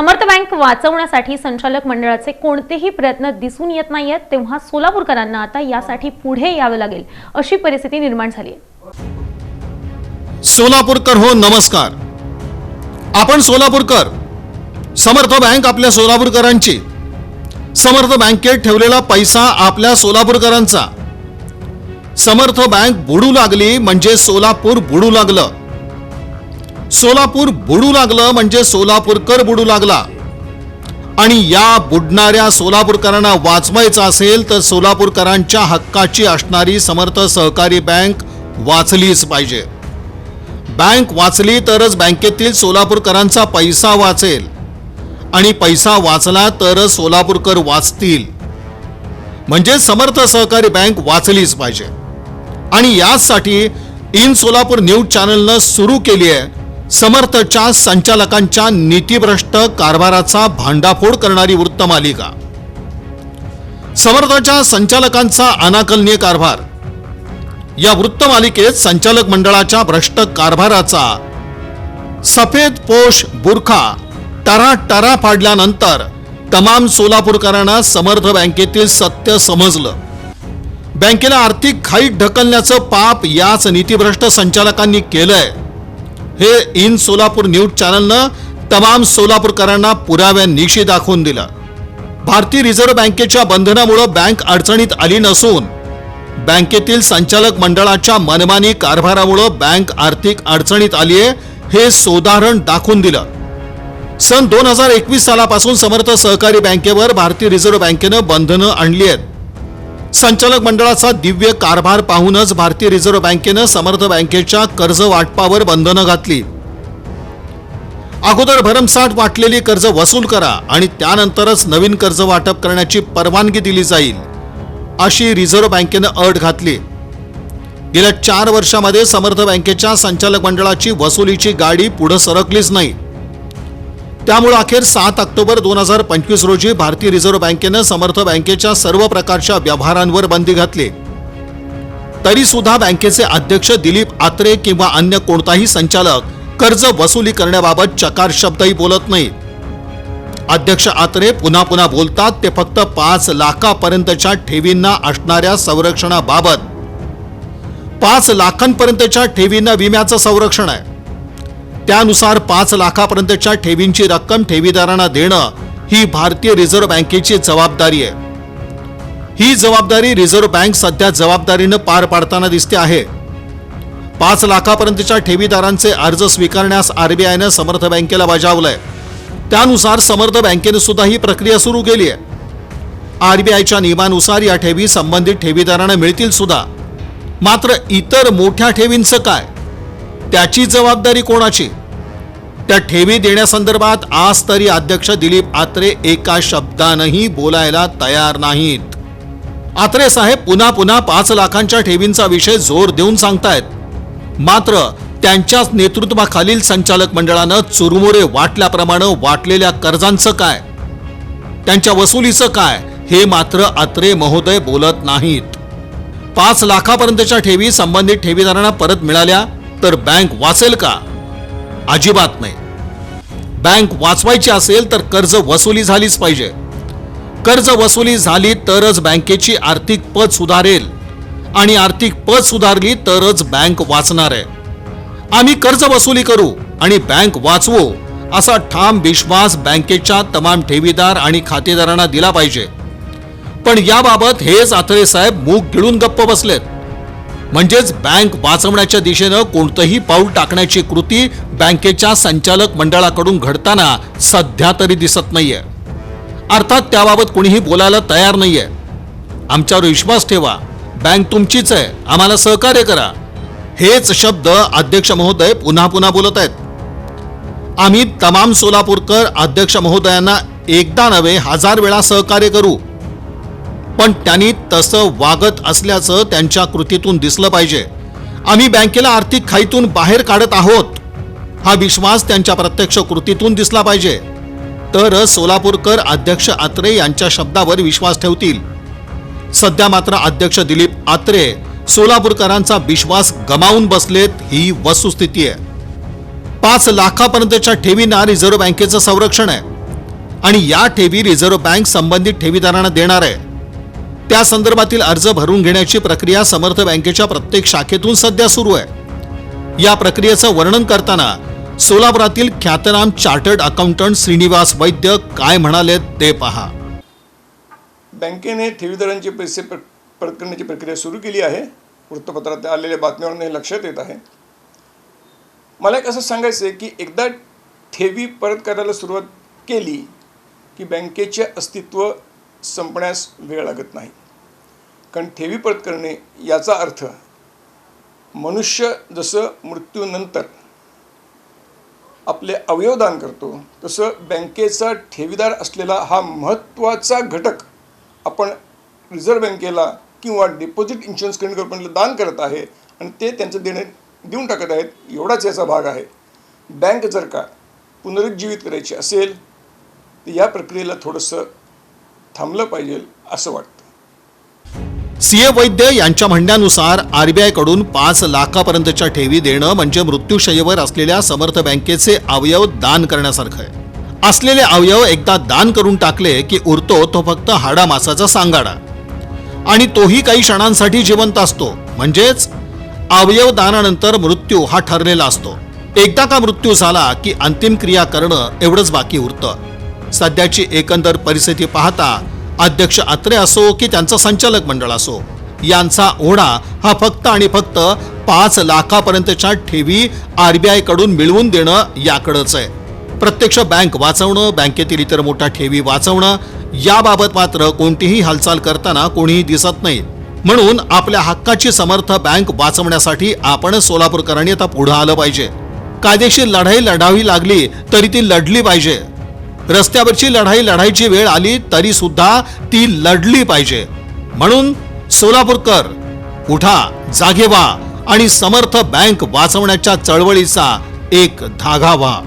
समर्थ bank वाचवण्यासाठी संचालक मंडळाचे कोणतेही प्रयत्न दिसून येत नाहीयेत तेव्हा सोलापूरकरांना आता यासाठी पुढे यावं लागेल अशी परिस्थिती निर्माण झाली आहे. सोलापूरकर हो नमस्कार. आपण सोलापूरकर समर्थ बँक आपल्या सोलापूरकरांची. समर्थ बँकेत ठेवलेला पैसा आपल्या सोलापूरकरांचा. समर्थ बँक बुडू लागली म्हणजे सोलापूर बुडू लागलं. सोलापूर बुडू लागलं म्हणजे सोलापूरकर बुडू लागला. आणि या बुडणाऱ्या सोलापूरकरांना वाचवायचं असेल तर सोलापूरकरांच्या हक्काची असणारी समर्थ सहकारी बँक वाचलीच पाहिजे. बँक वाचली तरच बँकेतील सोलापूरकरांचा पैसा वाचेल. आणि पैसा वाचला तरच सोलापूरकर वाचतील. म्हणजे समर्थ सहकारी बँक वाचलीच पाहिजे. आणि याचसाठी इन सोलापूर न्यूज चॅनलनं सुरू केली आहे. समर्थच्या संचालकांच्या नीतीभ्रष्ट कारभाराचा भांडाफोड करणारी वृत्तमालिका समर्थच्या संचालकांचा अनाकलनीय कारभार. या वृत्तमालिकेत संचालक मंडळाच्या भ्रष्ट कारभाराचा सफेद पोष बुरखा टरा टरा फाडल्यानंतर तमाम सोलापूरकरांना समर्थ बँकेतील सत्य समजलं. बँकेला आर्थिक खाईत ढकलण्याचं पाप याच नीतीभ्रष्ट संचालकांनी केलंय. हे इन सोलापूर न्यूज चॅनलनं तमाम सोलापूरकरांना पुराव्यानिशी दाखवून दिलं. भारतीय रिझर्व्ह बँकेच्या बंधनामुळं बँक अडचणीत आली नसून बँकेतील संचालक मंडळाच्या मनमानी कारभारामुळं बँक आर्थिक अडचणीत आली आहे हे सोदाहरण दाखवून दिलं. सन दोन हजार एकवीस सालापासून समर्थ सहकारी बँकेवर भारतीय रिझर्व्ह बँकेनं बंधनं आणली आहेत. संचालक मंडळाचा दिव्य कारभार पाहूनच भारतीय रिझर्व्ह बँकेनं समर्थ बँकेच्या कर्ज वाटपावर बंधनं घातली. अगोदर भरमसाठ वाटलेली कर्ज वसूल करा आणि त्यानंतरच नवीन कर्ज वाटप करण्याची परवानगी दिली जाईल अशी रिझर्व्ह बँकेनं अट घातली. गेल्या चार वर्षामध्ये समर्थ बँकेच्या संचालक मंडळाची वसुलीची गाडी पुढे सरकलीच नाही. त्यामुळे अखेर सात ऑक्टोबर दोन हजार पंचवीस रोजी भारतीय रिझर्व्ह बँकेनं समर्थ बँकेच्या सर्व प्रकारच्या व्यवहारांवर बंदी घातली. तरी सुद्धा बँकेचे अध्यक्ष दिलीप आत्रे किंवा अन्य कोणताही संचालक कर्ज वसुली करण्याबाबत चकार शब्दही बोलत नाही अध्यक्ष आत्रे पुन्हा पुन्हा बोलतात ते फक्त पाच लाखापर्यंतच्या ठेवींना असणाऱ्या संरक्षणाबाबत. पाच लाखांपर्यंतच्या ठेवींना विम्याचं संरक्षण आहे. त्यानुसार पाच लाखापर्यंतच्या ठेवींची रक्कम ठेवीदारांना देणं ही भारतीय रिझर्व्ह बँकेची जबाबदारी आहे. ही जबाबदारी रिझर्व्ह बँक सध्या जबाबदारीनं पार पाडताना दिसते आहे. पाच लाखापर्यंतच्या ठेवीदारांचे अर्ज स्वीकारण्यास आरबीआयनं समर्थ बँकेला बजावलंय. त्यानुसार समर्थ बँकेनं सुद्धा ही प्रक्रिया सुरू केली आहे. आरबीआयच्या नियमानुसार या ठेवी संबंधित ठेवीदारांना मिळतील सुद्धा. मात्र इतर मोठ्या ठेवींचं काय? त्याची जबाबदारी कोणाची? त्या ठेवी देण्यासंदर्भात आज तरी अध्यक्ष दिलीप आत्रे एका शब्दानंही बोलायला तयार नाहीत. आत्रे साहेब पुन्हा पुन्हा पाच लाखांच्या ठेवींचा विषय जोर देऊन सांगतायत. मात्र त्यांच्याच नेतृत्वाखालील संचालक मंडळानं चुरमुरे वाटल्याप्रमाणे वाटलेल्या कर्जांचं काय? त्यांच्या वसुलीचं काय? हे मात्र अत्रे महोदय बोलत नाहीत. पाच लाखापर्यंतच्या ठेवी संबंधित ठेवीदारांना परत मिळाल्या? तर बँक वाचेल का? अजिबात नाही. बँक वाचवायची असेल तर कर्ज वसुली झालीच पाहिजे. कर्ज वसुली झाली तरच बँकेची आर्थिक पत सुधारेल. आणि आर्थिक पत सुधारली तरच बँक वाचणार आहे. आम्ही कर्ज वसुली करू आणि बँक वाचवू असा ठाम विश्वास बँकेच्या तमाम ठेवीदार आणि खातेदारांना दिला पाहिजे. पण याबाबत हेच आथरे साहेब मूग गिळून गप्प बसलेत. म्हणजेच बँक वाचवण्याच्या दिशेनं कोणतंही पाऊल टाकण्याची कृती बँकेच्या संचालक मंडळाकडून घडताना सध्या तरी दिसत नाहीये. अर्थात त्याबाबत कुणीही बोलायला तयार नाहीये. आमच्यावर विश्वास ठेवा. बँक तुमचीच आहे. आम्हाला सहकार्य करा. हेच शब्द अध्यक्ष महोदय पुन्हा पुन्हा बोलत आहेत. आम्ही तमाम सोलापूरकर अध्यक्ष महोदयांना एकदा नव्हे हजार वेळा सहकार्य करू. पण त्यांनी तसं वागत असल्याचं त्यांच्या कृतीतून दिसलं पाहिजे. आम्ही बँकेला आर्थिक खाईतून बाहेर काढत आहोत. हा विश्वास त्यांच्या प्रत्यक्ष कृतीतून दिसला पाहिजे. तर सोलापूरकर अध्यक्ष आत्रे यांच्या शब्दावर विश्वास ठेवतील. सध्या मात्र अध्यक्ष दिलीप आत्रे सोलापूरकरांचा विश्वास गमावून बसलेत ही वस्तुस्थिती आहे. पाच लाखापर्यंतच्या ठेवींना रिझर्व्ह बँकेचं संरक्षण आहे. आणि या ठेवी रिझर्व्ह बँक संबंधित ठेवीदारांना देणार आहे. त्या संदर्भातील अर्ज भरून घेण्याची प्रक्रिया समर्थ बँकेच्या प्रत्येक शाखेतून सध्या सुरू आहे. या प्रक्रियेचं वर्णन करताना सोलापुरातील ख्यातनाम चार्टर्ड अकाउंटंट श्रीनिवास वैद्य काय म्हणाले ते पहा. बँकेने ठेवीदारांचे पैसे परत करण्याची प्रक्रिया सुरू केली आहे. वृत्तपत्रात आलेल्या बातम्यांवरून हे लक्षात येत आहे. मला एक असं सांगायचं आहे की एकदा ठेवी परत करायला सुरुवात केली की बँकेचे अस्तित्व संपण्यास वेळ लागत नाही. कारण ठेवी परत करणे याचा अर्थ मनुष्य जसं मृत्यूनंतर आपले अवयव दान करतो तसं बँकेचा ठेवीदार असलेला हा महत्त्वाचा घटक आपण रिझर्व्ह बँकेला किंवा डिपॉझिट इन्शुरन्स क्रेडिट कंपनीला दान करत आहे आणि ते त्यांचं देणे देऊन टाकत आहेत एवढाच याचा भाग आहे. बँक जर का पुनरुज्जीवित करायची असेल तर या प्रक्रियेला थोडंसं थांबलं पाहिजे असं वाटतं. सीए वैद्य यांच्या म्हणण्यानुसार आरबीआयकडून पाच लाखापर्यंतच्या ठेवी देणं म्हणजे मृत्यूशय्येवर असलेल्या समर्थ बँकेचे अवयव दान करण्यासारखं आहे. असलेले अवयव एकदा दान करून टाकले की उरतो तो फक्त हाडा मासाचा सांगाडा. आणि तोही काही क्षणांसाठी जिवंत असतो. म्हणजेच अवयव दानानंतर मृत्यू हा ठरलेला असतो. एकदा का मृत्यू झाला की अंतिम क्रिया करणं एवढंच बाकी उरतं. सध्याची एकंदर परिस्थिती पाहता अध्यक्ष अत्रे असो की त्यांचं संचालक मंडळ असो यांचा ओढा हा फक्त आणि फक्त पाच लाखापर्यंतच्या ठेवी आरबीआयकडून मिळवून देणं याकडंच आहे. प्रत्यक्ष बँक वाचवणं बँकेतील इतर मोठ्या ठेवी वाचवणं याबाबत मात्र कोणतीही हालचाल करताना कोणीही दिसत नाही. म्हणून आपल्या हक्काची समर्थ बँक वाचवण्यासाठी आपण सोलापूरकरांनी आता पुढे आलं पाहिजे. कायदेशीर लढाई लढावी लागली तरी ती लढली पाहिजे. रस्त्यावरची लढाई लढायची वेळ आली तरी सुद्धा ती लढली पाहिजे. म्हणून सोलापूरकर उठा जागे व्हा आणि समर्थ बँक वाचवण्याच्या चळवळीचा एक धागा व्हा